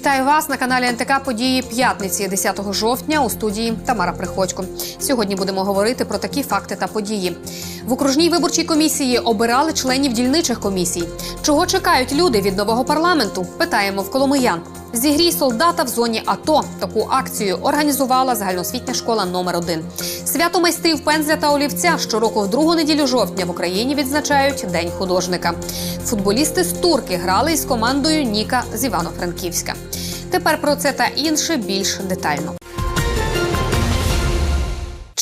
Вітаю вас на каналі НТК Події п'ятниці 10 жовтня у студії Тамара Приходько. Сьогодні будемо говорити про такі факти та події. В окружній виборчій комісії обирали членів дільничих комісій. Чого чекають люди від нового парламенту? Питаємо в коломиян. Зігрій солдата в зоні АТО. Таку акцію організувала загальноосвітня школа номер 1 Свято майстрів пензля та олівця щороку в другу неділю жовтня в Україні відзначають День художника. Футболісти з турки грали із командою Ніка з Івано-Франківська. Тепер про це та інше більш детально.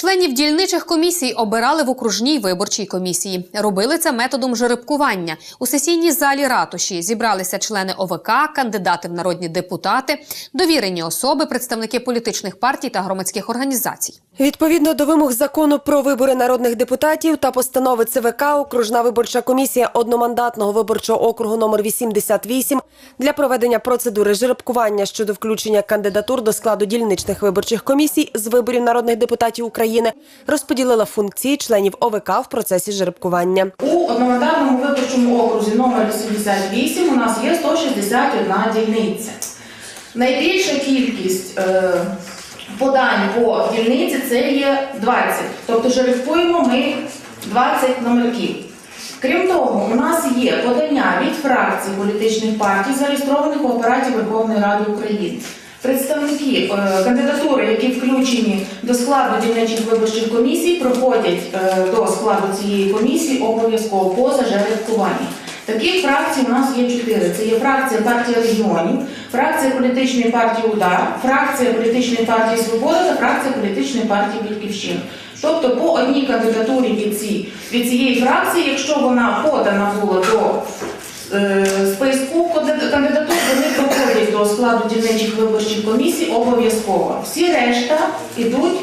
Членів дільничих комісій обирали в окружній виборчій комісії. Робили це методом жеребкування. У сесійній залі ратуші зібралися члени ОВК, кандидати в народні депутати, довірені особи, представники політичних партій та громадських організацій. Відповідно до вимог закону про вибори народних депутатів та постанови ЦВК, окружна виборча комісія одномандатного виборчого округу номер 88 для проведення процедури жеребкування щодо включення кандидатур до складу дільничних виборчих комісій з виборів народних депутатів України розподілила функції членів ОВК в процесі жеребкування. У одномандатному виборчому окрузі номер 88 у нас є 161 дільниця. Найбільша кількість е, подань по дільниці це є 20. Тобто жеребкуємо ми 20 номерків. Крім того, у нас є подання від фракцій політичних партій, зареєстрованих у апараті Верховної Ради України. Представники е, кандидатури, які включені до складу дільничих виборчих комісій, проходять е, до складу цієї комісії обов'язково поза жеребкуванням. Таких фракцій у нас є чотири. Це є фракція партії регіонів, фракція політичної партії Удар, фракція політичної партії Свобода та фракція політичної партії Батьківщина. Тобто по одній кандидатурі від, цієї фракції, якщо вона подана була до списку кандид- кандидатур, вони проходять до складу дільничих виборчих комісій обов'язково. Всі решта йдуть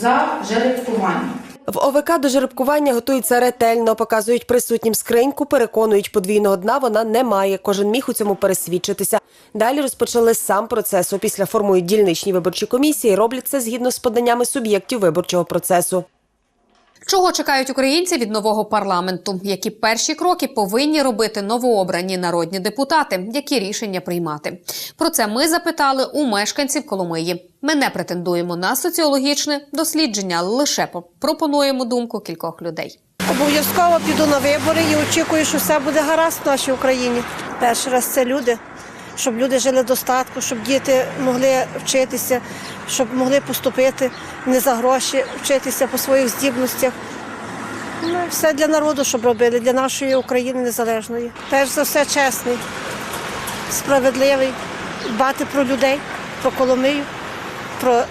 за жеребкуванням. В ОВК до жеребкування готуються ретельно, показують присутнім скриньку, переконують подвійного дна вона не має. Кожен міг у цьому пересвідчитися. Далі розпочали сам процес. Опісля формують дільничні виборчі комісії. Роблять це згідно з поданнями суб'єктів виборчого процесу. Чого чекають українці від нового парламенту? Які перші кроки повинні робити новообрані народні депутати? Які рішення приймати? Про це ми запитали у мешканців Коломиї. Ми не претендуємо на соціологічне дослідження, лише по- пропонуємо думку кількох людей. Обов'язково піду на вибори і очікую, що все буде гаразд в нашій Україні. Перший раз це люди, щоб люди жили достатку, щоб діти могли вчитися, щоб могли поступити не за гроші, вчитися по своїх здібностях. Ну, все для народу, щоб робили, для нашої України незалежної. Перш за все чесний, справедливий, дбати про людей, про Коломию, про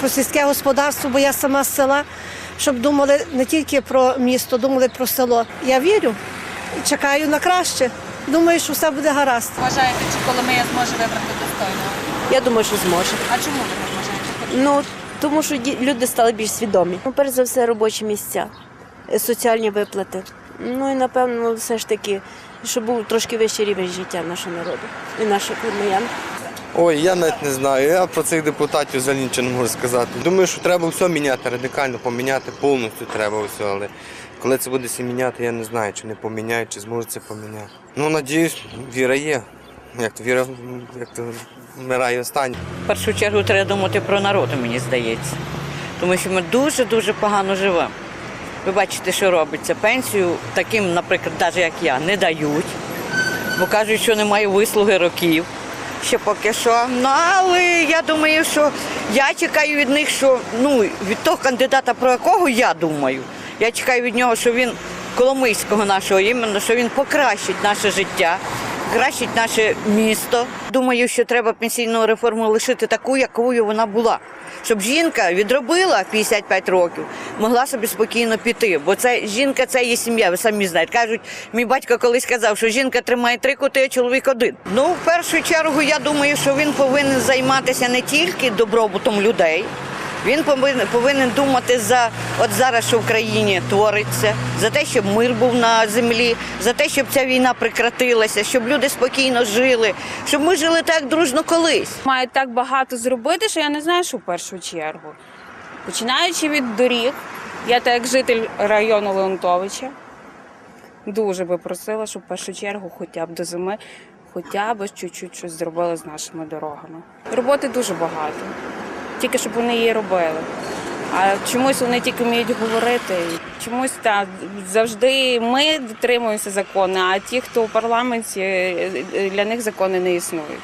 про сільське господарство, бо я сама з села, щоб думали не тільки про місто, думали про село. Я вірю чекаю на краще. Думаю, що все буде гаразд. Вважаєте, чи Коломия зможе вибрати достойного? Я думаю, що зможе. А чому ви так вважаєте? Ну тому що люди стали більш свідомі. Ну, перш за все, робочі місця, е, соціальні виплати. Ну і напевно, все ж таки, щоб був трошки вищий рівень життя нашого народу і наших коломиян. Ой, я навіть не знаю. Я про цих депутатів взагалі нічого не можу сказати. Думаю, що треба все міняти, радикально поміняти, повністю треба все. Але коли це буде все міняти, я не знаю, чи не поміняють, чи зможуть це поміняти. Ну, надіюсь, віра є. Як то віра, як то вмирає останнє. В першу чергу треба думати про народ, мені здається. Тому що ми дуже-дуже погано живемо. Ви бачите, що робиться. Пенсію таким, наприклад, навіть як я, не дають, бо кажуть, що немає вислуги років. Ще поки що. Ну, але я думаю, що я чекаю від них, що ну, від того кандидата, про якого я думаю, я чекаю від нього, що він Коломийського нашого іменно, що він покращить наше життя, кращить наше місто. Думаю, що треба пенсійну реформу лишити таку, якою вона була. Щоб жінка відробила 55 років, могла собі спокійно піти. Бо це жінка це є сім'я, ви самі знаєте. Кажуть, мій батько колись казав, що жінка тримає три коти, а чоловік один. Ну, в першу чергу, я думаю, що він повинен займатися не тільки добробутом людей. Він повинен, повинен думати за от зараз, що в країні твориться, за те, щоб мир був на землі, за те, щоб ця війна прекратилася, щоб люди спокійно жили, щоб ми жили так дружно колись. Мають так багато зробити, що я не знаю, що в першу чергу. Починаючи від доріг, я так як житель району Леонтовича, дуже би просила, щоб в першу чергу хоча б до зими хоча б чуть-чуть щось зробили з нашими дорогами. Роботи дуже багато, тільки щоб вони її робили. А чомусь вони тільки вміють говорити. Чомусь так завжди ми дотримуємося закону, а ті, хто у парламенті, е, е, для них закони не існують.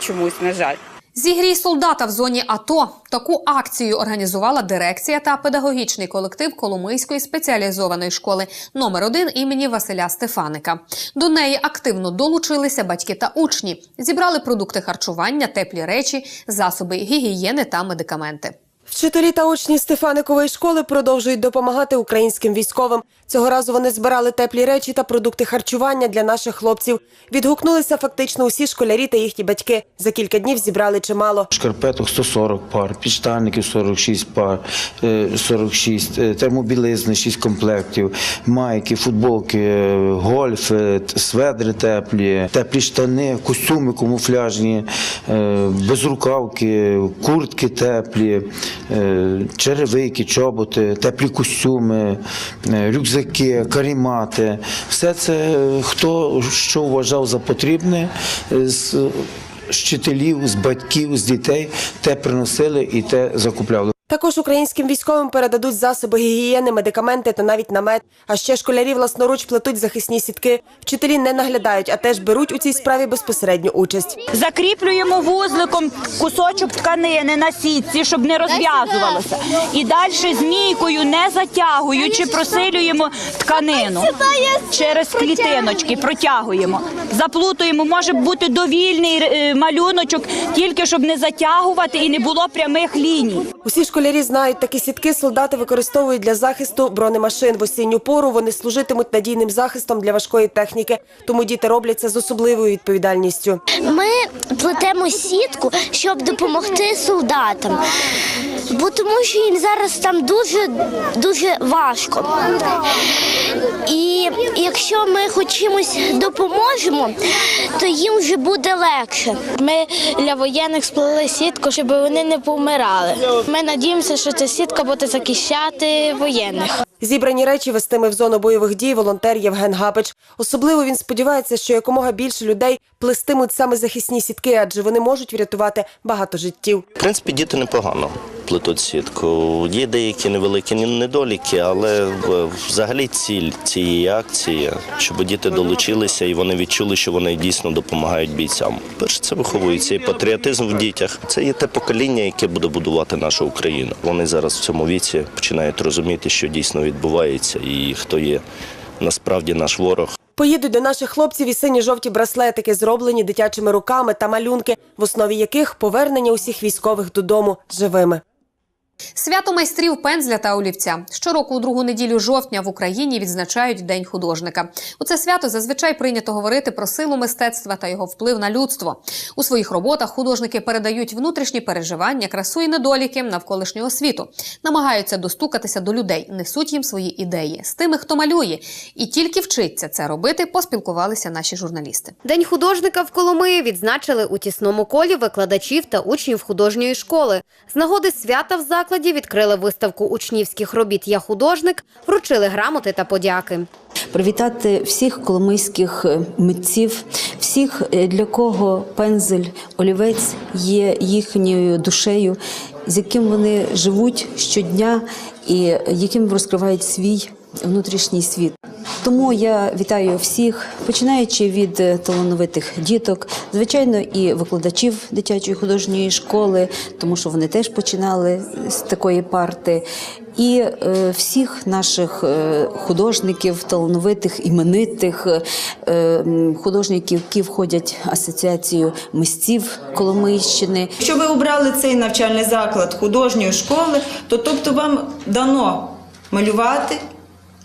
Чомусь, на жаль. Зігрій солдата в зоні АТО. Таку акцію організувала дирекція та педагогічний колектив Коломийської спеціалізованої школи номер 1 імені Василя Стефаника. До неї активно долучилися батьки та учні. Зібрали продукти харчування, теплі речі, засоби гігієни та медикаменти. Вчителі та учні Стефаникової школи продовжують допомагати українським військовим. Цього разу вони збирали теплі речі та продукти харчування для наших хлопців. Відгукнулися фактично усі школярі та їхні батьки. За кілька днів зібрали чимало. Шкарпеток 140 пар, підштанників 46 пар, е, 46, е, термобілизни 6 комплектів, майки, футболки, е, гольф, е, сведри теплі, теплі штани, костюми камуфляжні, е, безрукавки, куртки теплі, е, черевики, чоботи, теплі костюми, е, рюкзаки, карімати. Все це е, хто що вважав за потрібне. е, з вчителів, з батьків, з дітей те приносили і те закупляли. Також українським військовим передадуть засоби гігієни, медикаменти та навіть намет. А ще школярі власноруч плетуть захисні сітки. Вчителі не наглядають, а теж беруть у цій справі безпосередню участь. Закріплюємо вузликом кусочок тканини на сітці, щоб не розв'язувалося. І далі змійкою, не затягуючи, просилюємо тканину через клітиночки, протягуємо. Заплутуємо, може бути довільний е, малюночок, тільки щоб не затягувати і не було прямих ліній. Усі школярі знають, такі сітки солдати використовують для захисту бронемашин. В осінню пору вони служитимуть надійним захистом для важкої техніки. Тому діти роблять це з особливою відповідальністю. Ми плетемо сітку, щоб допомогти солдатам. Бо тому що їм зараз там дуже дуже важко. І якщо ми хоч чимось допоможемо, то їм вже буде легше. Ми для воєнних сплели сітку, щоб вони не помирали. Ми надіємося, що ця сітка буде захищати воєнних. Зібрані речі вестиме в зону бойових дій волонтер Євген Гапич. Особливо він сподівається, що якомога більше людей плестимуть саме захисні сітки, адже вони можуть врятувати багато життів. В принципі, діти непогано плетуть сітку. Є деякі невеликі недоліки, але е, взагалі ціль цієї акції, щоб діти долучилися і вони відчули, що вони дійсно допомагають бійцям. Перше, це виховується і патріотизм в дітях. Це є те покоління, яке буде будувати нашу Україну. Вони зараз в цьому віці починають розуміти, що дійсно відбувається, і хто є насправді наш ворог. Поїдуть до наших хлопців і сині-жовті браслетики, зроблені дитячими руками та малюнки, в основі яких повернення усіх військових додому живими. Свято майстрів пензля та олівця. Щороку у другу неділю жовтня в Україні відзначають День художника. У це свято зазвичай прийнято говорити про силу мистецтва та його вплив на людство. У своїх роботах художники передають внутрішні переживання, красу і недоліки навколишнього світу, намагаються достукатися до людей, несуть їм свої ідеї з тими, хто малює, і тільки вчиться це робити, поспілкувалися наші журналісти. День художника в Коломиї відзначили у тісному колі викладачів та учнів художньої школи. З нагоди свята в закладі відкрили виставку учнівських робіт Я художник, вручили грамоти та подяки. Привітати всіх коломийських е, митців, всіх, е, для кого пензель, олівець є їхньою душею, з яким вони живуть щодня і яким розкривають свій внутрішній світ. Тому я вітаю всіх, починаючи від е, талановитих діток, звичайно, і викладачів дитячої художньої школи, тому що вони теж починали з такої парти, і е, всіх наших е, художників, талановитих, іменитих е, художників, які входять в асоціацію мисців Коломийщини. Якщо ви обрали цей навчальний заклад художньої школи, то тобто вам дано малювати,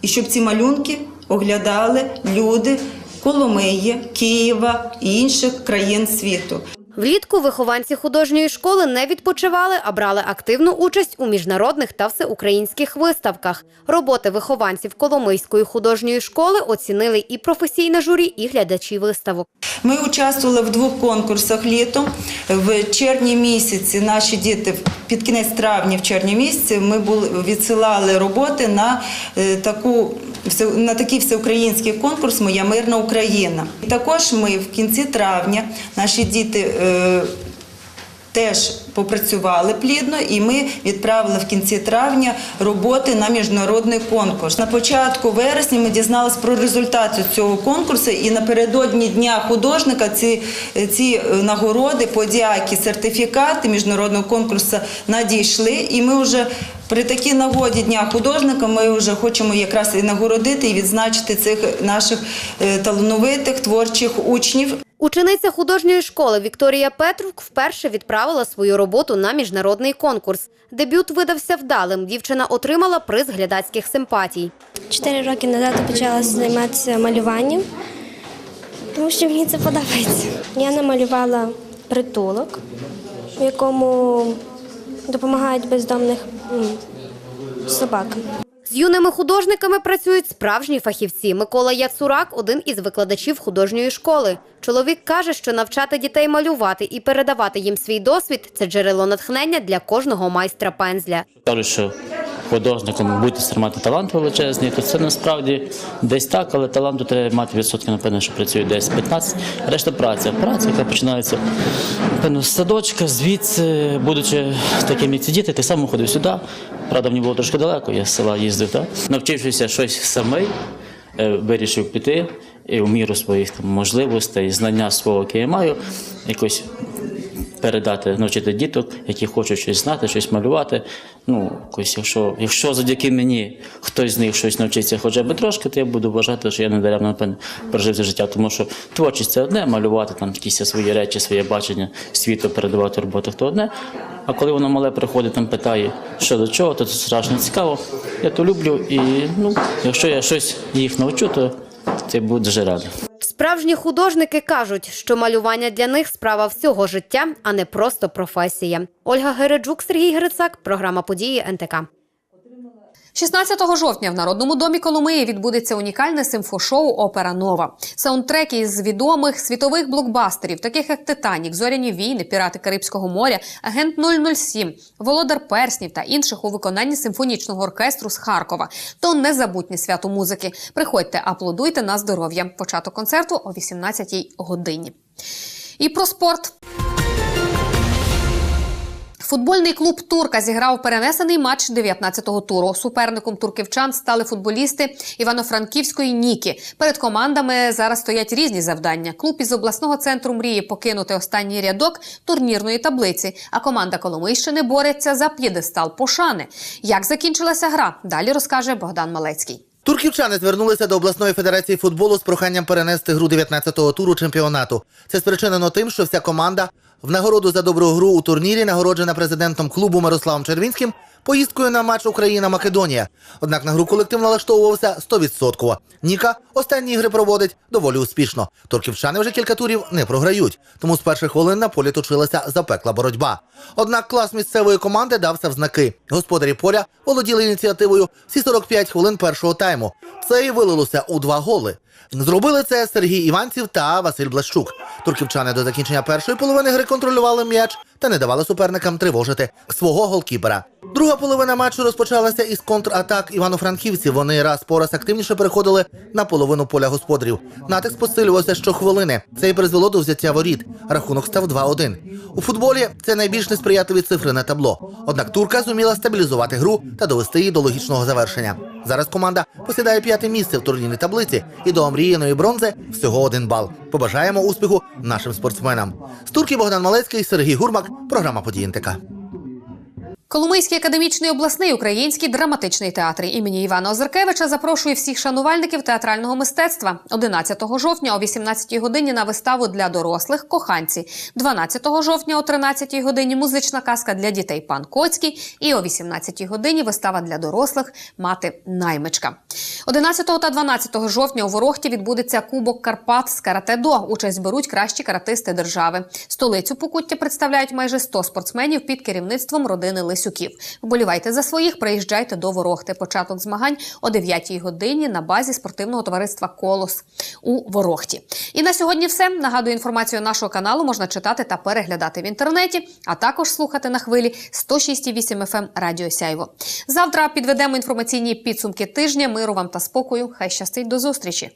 і щоб ці малюнки оглядали люди Коломиї, Києва і інших країн світу. Влітку вихованці художньої школи не відпочивали, а брали активну участь у міжнародних та всеукраїнських виставках. Роботи вихованців Коломийської художньої школи оцінили і професійне журі, і глядачі виставок. Ми участвували в двох конкурсах літом. В червні місяці наші діти під кінець травня, в червні місяці, ми були відсилали роботи на е, таку на такий всеукраїнський конкурс Моя мирна Україна. І також ми в кінці травня наші діти. Теж попрацювали плідно, і ми відправили в кінці травня роботи на міжнародний конкурс. На початку вересня ми дізналися про результати цього конкурсу, і напередодні дня художника ці, ці е, нагороди, подяки, сертифікати міжнародного конкурсу надійшли. І ми вже при такій нагоді дня художника ми вже хочемо якраз і нагородити і відзначити цих наших е, талановитих творчих учнів. Учениця художньої школи Вікторія Петрук вперше відправила свою роботу на міжнародний конкурс. Дебют видався вдалим. Дівчина отримала приз глядацьких симпатій. Чотири роки назад почала займатися малюванням, тому що мені це подобається. Я намалювала притулок, в якому допомагають бездомних м, собакам. Юними художниками працюють справжні фахівці. Микола Яцурак один із викладачів художньої школи. Чоловік каже, що навчати дітей малювати і передавати їм свій досвід це джерело натхнення для кожного майстра пензля. Кажуть, що художником будете мати талант величезний, то це насправді десь так, але таланту треба мати відсотки, напевно, що працює десь 15. Решта праця. Праця, яка починається напевно, з садочка, звідси, будучи таким, як ці діти, так само ходив сюди. Правда, мені було трошки далеко, я з села їздив. Так? Навчившися щось самий, е, вирішив піти і в міру своїх там, можливостей, знання свого, яке я маю, якось передати, навчити діток, які хочуть щось знати, щось малювати. Ну, якось, якщо, якщо завдяки мені хтось з них щось навчиться хоча б трошки, то я буду вважати, що я не даремно прожив це життя. Тому що творчість це одне, малювати там якісь свої речі, своє бачення світу, передавати в роботах, то одне. А коли воно мале приходить, там питає, що до чого, то це страшно цікаво. Я то люблю, і ну, якщо я щось їх навчу, то це буде дуже радий. Справжні художники кажуть, що малювання для них справа всього життя, а не просто професія. Ольга Гереджук, Сергій Грицак, програма події НТК. 16 жовтня в Народному домі Коломиї відбудеться унікальне симфошоу Опера Нова. Саундтреки із відомих світових блокбастерів, таких як Титанік, Зоряні війни, Пірати Карибського моря, Агент 007, Володар Перснів та інших у виконанні симфонічного оркестру з Харкова. То незабутнє свято музики. Приходьте, аплодуйте на здоров'я. Початок концерту о 18 годині. І про спорт. Футбольний клуб Турка зіграв перенесений матч 19-го туру. Суперником турківчан стали футболісти Івано-Франківської Ніки. Перед командами зараз стоять різні завдання. Клуб із обласного центру мріє покинути останній рядок турнірної таблиці. А команда Коломийщини бореться за п'єдестал пошани. Як закінчилася гра? Далі розкаже Богдан Малецький. Турківчани звернулися до обласної федерації футболу з проханням перенести гру 19-го туру чемпіонату. Це спричинено тим, що вся команда в нагороду за добру гру у турнірі нагороджена президентом клубу Мирославом Червінським поїздкою на матч Україна-Македонія. Однак на гру колектив налаштовувався 100%. Ніка останні ігри проводить доволі успішно. Турківчани вже кілька турів не програють, тому з перших хвилин на полі точилася запекла боротьба. Однак клас місцевої команди дався в знаки. Господарі поля володіли ініціативою всі 45 хвилин першого тайму. Це і вилилося у два голи. Зробили це Сергій Іванців та Василь Блащук. Турківчани до закінчення першої половини гри контролювали м'яч та не давали суперникам тривожити свого голкіпера. Друга половина матчу розпочалася із контратак івано-франківців. Вони раз по раз активніше переходили на половину поля господарів. Натиск посилювався щохвилини. Це й призвело до взяття воріт. Рахунок став 2-1. У футболі це найбільш несприятливі цифри на табло. Однак турка зуміла стабілізувати гру та довести її до логічного завершення. Зараз команда посідає п'яте місце в турнірній таблиці і до омріяної бронзи всього один бал. Побажаємо успіху нашим спортсменам. З турки Богдан Малецький, Сергій Гурмак. Програма «Події НТК». Коломийський академічний обласний український драматичний театр імені Івана Озеркевича запрошує всіх шанувальників театрального мистецтва 11 жовтня о 18 годині на виставу для дорослих коханці, 12 жовтня о 13 годині музична казка для дітей пан Коцький і о 18 годині вистава для дорослих мати наймичка. 11 та 12 жовтня у Ворохті відбудеться Кубок Карпат з карате-до. Участь беруть кращі каратисти держави. Столицю Покуття представляють майже 100 спортсменів під керівництвом родини Галасюків. Вболівайте за своїх, приїжджайте до Ворохти. Початок змагань о 9-й годині на базі спортивного товариства Колос у Ворохті. І на сьогодні все. Нагадую, інформацію нашого каналу можна читати та переглядати в інтернеті, а також слухати на хвилі 106,8 FM ем Радіо Сяйво. Завтра підведемо інформаційні підсумки тижня. Миру вам та спокою. Хай щастить до зустрічі.